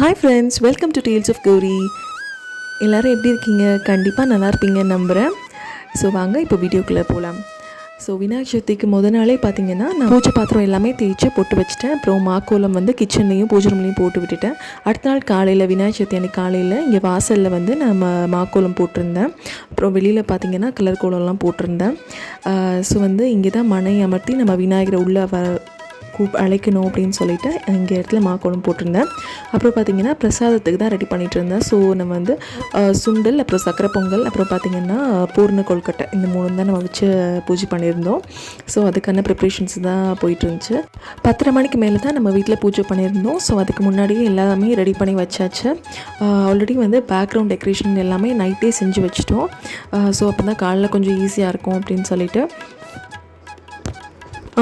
Hi friends welcome to deals of Gowri எல்லோரும் எப்படி இருக்கீங்க? கண்டிப்பாக நல்லா இருப்பீங்கன்னு நம்புகிறேன் ஸோ வாங்க இப்போ வீடியோக்குள்ளே போகலாம் ஸோ விநாயகர் சதுர்த்திக்கு முத நாளே பார்த்தீங்கன்னா நான் பூஜை பாத்திரம் எல்லாமே தேய்ச்சி போட்டு வச்சுட்டேன். அப்புறம் மாக்கோலம் வந்து கிச்சன்லேயும் பூஜை ரூம்லேயும் போட்டு விட்டுட்டேன். அடுத்த நாள் காலையில் விநாயகர் சதுர்த்தி அன்றைக்கி காலையில் இங்கே வாசலில் வந்து நம்ம மாக்கோலம் போட்டிருந்தேன். அப்புறம் வெளியில் பார்த்தீங்கன்னா கலர் கோலம்லாம் போட்டிருந்தேன். ஸோ வந்து இங்கே தான் மனை அமர்த்தி நம்ம விநாயகரை உள்ளே வ கூப் அழைக்கணும் அப்படின்னு சொல்லிட்டு இங்கே இடத்துல மாக்கோலம் போட்டிருந்தேன். அப்புறம் பார்த்தீங்கன்னா பிரசாதத்துக்கு தான் ரெடி பண்ணிகிட்டு இருந்தேன் ஸோ நம்ம வந்து சுண்டல் அப்புறம் சக்கரை பொங்கல் அப்புறம் பார்த்தீங்கன்னா பூர்ண கொல்கட்டை இந்த மூணு தான் நம்ம வச்சு பூஜை பண்ணியிருந்தோம். ஸோ அதுக்கான ப்ரிப்ரேஷன்ஸ் தான் போயிட்டு இருந்துச்சு பத்தரை மணிக்கு மேலே தான் நம்ம வீட்டில் பூஜை பண்ணியிருந்தோம். ஸோ அதுக்கு முன்னாடியே எல்லாமே ரெடி பண்ணி வச்சாச்சு. ஆல்ரெடி வந்து பேக்ரவுண்ட் டெக்கரேஷன் எல்லாமே நைட்டே செஞ்சு வச்சிட்டோம். ஸோ அப்போ தான் காலைல கொஞ்சம் ஈஸியாக இருக்கும் அப்படின்னு சொல்லிட்டு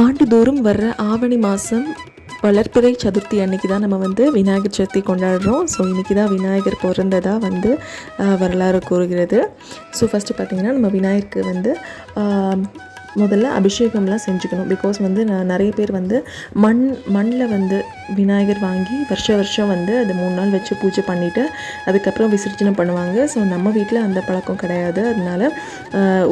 ஆண்டுதோறும் வர்ற ஆவணி மாதம் வளர்பிறை சதுர்த்தி அன்னைக்கு தான் நம்ம வந்து விநாயகர் சதுர்த்தி கொண்டாடுறோம். ஸோ இன்றைக்கி தான் விநாயகர் பிறந்ததாக வந்து வரலாறு கூறுகிறது. ஸோ ஃபஸ்ட்டு பார்த்திங்கன்னா நம்ம விநாயகருக்கு வந்து முதல்ல அபிஷேகம்லாம் செஞ்சுக்கணும். பிகாஸ் வந்து நான் நிறைய பேர் வந்து மண் மண்ணில் வந்து விநாயகர் வாங்கி வருஷ வருஷம் வந்து அது மூணு நாள் வச்சு பூஜை பண்ணிவிட்டு அதுக்கப்புறம் விசர்ஜனை பண்ணுவாங்க. ஸோ நம்ம வீட்டில் அந்த பழக்கம் கிடையாது. அதனால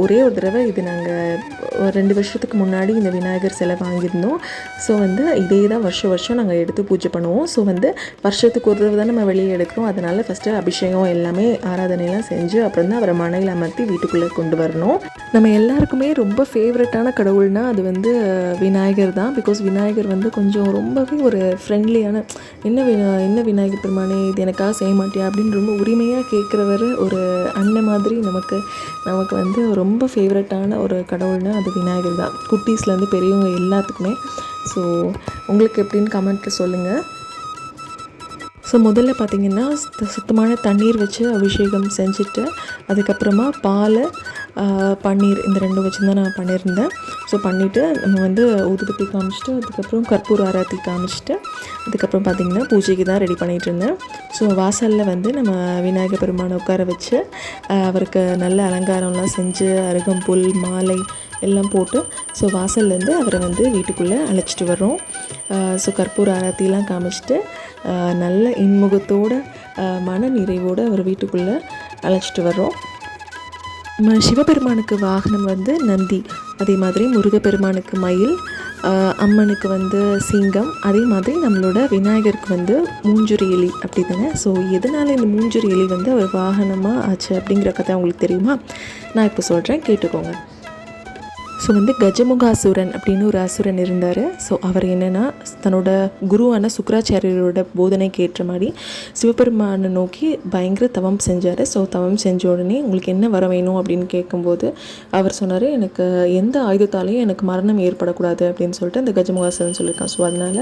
ஒரே ஒரு தடவை இது நாங்கள் ரெண்டு வருஷத்துக்கு முன்னாடி இந்த விநாயகர் சிலை வாங்கியிருந்தோம். ஸோ வந்து இதே தான் வருஷம் வருஷம் நாங்கள் எடுத்து பூஜை பண்ணுவோம். ஸோ வந்து வருஷத்துக்கு ஒரு தடவை தான் நம்ம வெளியே எடுக்கிறோம். அதனால் ஃபஸ்ட்டு அபிஷேகம் எல்லாமே ஆராதனைலாம் செஞ்சு அப்புறம் தான் அவரை மனையில் அமர்த்தி வீட்டுக்குள்ளே கொண்டு வரணும். நம்ம எல்லாருக்குமே ரொம்ப ஃபேவ் ஃபேவரட்டான கடவுள்னா அது வந்து விநாயகர் தான். பிகாஸ் விநாயகர் வந்து கொஞ்சம் ரொம்பவே ஒரு ஃப்ரெண்ட்லியான என்ன வினா என்ன விநாயகர் பெருமானே இது எனக்காக செய்ய மாட்டியா? அப்படின்னு ரொம்ப உரிமையாக கேட்குறவர் ஒரு அண்ணன் மாதிரி நமக்கு நமக்கு வந்து ரொம்ப ஃபேவரட்டான ஒரு கடவுள்னா அது விநாயகர் தான். குட்டீஸ்லேருந்து பெரியவங்க எல்லாத்துக்குமே. ஸோ உங்களுக்கு எப்படின்னு கமெண்ட்டில் சொல்லுங்கள் ஸோ முதல்ல பார்த்தீங்கன்னா சுத்தமான தண்ணீர் வச்சு அபிஷேகம் செஞ்சுட்டு அதுக்கப்புறமா பால் பன்னீர் இந்த ரெண்டும் வச்சு தான் நான் பண்ணியிருந்தேன். ஸோ பண்ணிவிட்டு நம்ம வந்து ஊதுபத்தி காமிச்சிட்டு அதுக்கப்புறம் கற்பூர ஆராத்தி காமிச்சிட்டு அதுக்கப்புறம் பார்த்திங்கன்னா பூஜைக்கு தான் ரெடி பண்ணிகிட்டு இருந்தேன். ஸோ வாசலில் வந்து நம்ம விநாயகர் பெருமானை உட்கார வச்சு அவருக்கு நல்ல அலங்காரம்லாம் செஞ்சு அருகம்புல் மாலை எல்லாம் போட்டு ஸோ வாசல்லேருந்து அவரை வந்து வீட்டுக்குள்ளே அழைச்சிட்டு வர்றோம். ஸோ கற்பூர ஆராத்திலாம் காமிச்சிட்டு நல்ல இன்முகத்தோட மன நிறைவோடு அவர் வீட்டுக்குள்ளே அழைச்சிட்டு வர்றோம். சிவபெருமானுக்கு வாகனம் வந்து நந்தி. அதே மாதிரி முருகப்பெருமானுக்கு மயில் அம்மனுக்கு வந்து சிங்கம் அதே மாதிரி நம்மளோட விநாயகருக்கு வந்து மூஞ்சுரி எலி அப்படி தானே ஸோ எதனால் இந்த மூஞ்சுரி எலி வந்து அவர் வாகனமாக ஆச்சு அப்படிங்கிற கதை உங்களுக்கு தெரியுமா? நான் இப்போ சொல்கிறேன் கேட்டுக்கோங்க. ஸோ வந்து கஜமுகாசுரன் அப்படின்னு ஒரு அசுரன் இருந்தார். ஸோ அவர் என்னென்னா தன்னோட குருவான சுக்கராச்சாரியரோட போதனைக்கு ஏற்ற மாதிரி சிவபெருமானை நோக்கி பயங்கர தவம் செஞ்சார். ஸோ தவம் செஞ்ச உடனே உங்களுக்கு என்ன வர வேணும் அப்படின்னு கேட்கும்போது அவர் சொன்னார் எனக்கு எந்த ஆயுதத்தாலையும் எனக்கு மரணம் ஏற்படக்கூடாது அப்படின்னு சொல்லிட்டு அந்த கஜமுகாசுரன் சொல்லியிருக்கான். ஸோ அதனால்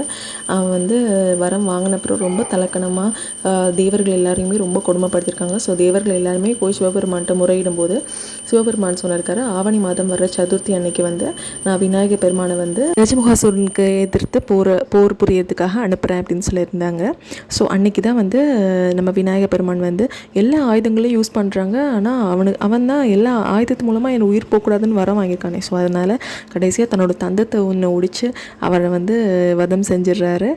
அவன் வந்து வரம் வாங்கினப்புறம் ரொம்ப தலக்கணமாக தேவர்கள் எல்லாரையுமே ரொம்ப கொடுமைப்படுத்தியிருக்காங்க. ஸோ தேவர்கள் எல்லாருமே போய் சிவபெருமான்கிட்ட முறையிடும் போது சிவபெருமான் சொன்னிருக்காரு ஆவணி மாதம் வர சதுர்த்தி அன்னைக்கு வந்து நான் விநாயகர் பெருமானை வந்து கஜமுகாசுரனுக்கு எதிர்த்து போர் போர் புரியறதுக்காக அனுப்புகிறேன் அப்படின்னு சொல்லியிருந்தாங்க. ஸோ அன்னைக்கு தான் வந்து நம்ம விநாயகர் பெருமான் வந்து எல்லா ஆயுதங்களையும் யூஸ் பண்ணுறாங்க ஆனால் அவனுக்கு அவன் தான் எல்லா ஆயுதத்து மூலமாக என் உயிர் போகக்கூடாதுன்னு வர வாங்கியிருக்கானே. ஸோ அதனால் கடைசியாக தன்னோட தந்தத்தை ஒன்று ஒடிச்சு அவரை வந்து வதம் செஞ்சிடுறாரு.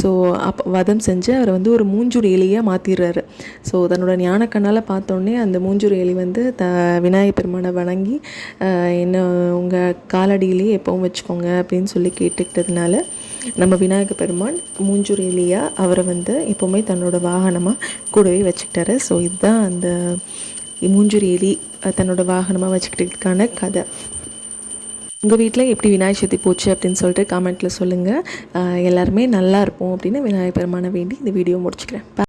ஸோ அப் வதம் செஞ்சு அவரை வந்து ஒரு மூஞ்சூர் எலியாக மாற்றிடுறாரு ஸோ தன்னோட ஞானக்கண்ணால் பார்த்தோன்னே அந்த மூஞ்சூர் எலி வந்து த விநாயகர் பெருமானை வணங்கி என்ன உங்கள் காலடியிலேயே எப்பவும் வச்சுக்கோங்க அப்படின்னு சொல்லி கேட்டுக்கிட்டதுனால நம்ம விநாயக பெருமான் மூஞ்சூர் அவரை வந்து எப்போவுமே தன்னோட வாகனமாக கூடவே வச்சுக்கிட்டாரு. ஸோ இதுதான் அந்த மூஞ்சுரி எலி தன்னோட வாகனமாக வச்சுக்கிட்டதுக்கான கதை. உங்கள் வீட்டில் எப்படி விநாயகர் சதுர்த்தி போச்சு அப்படின்னு சொல்லிட்டு காமெண்ட்டில் சொல்லுங்கள் எல்லாருமே நல்லா இருப்போம் அப்படின்னு விநாயகர் பெருமானை வேண்டி இந்த வீடியோ முடிச்சுக்கிறேன்.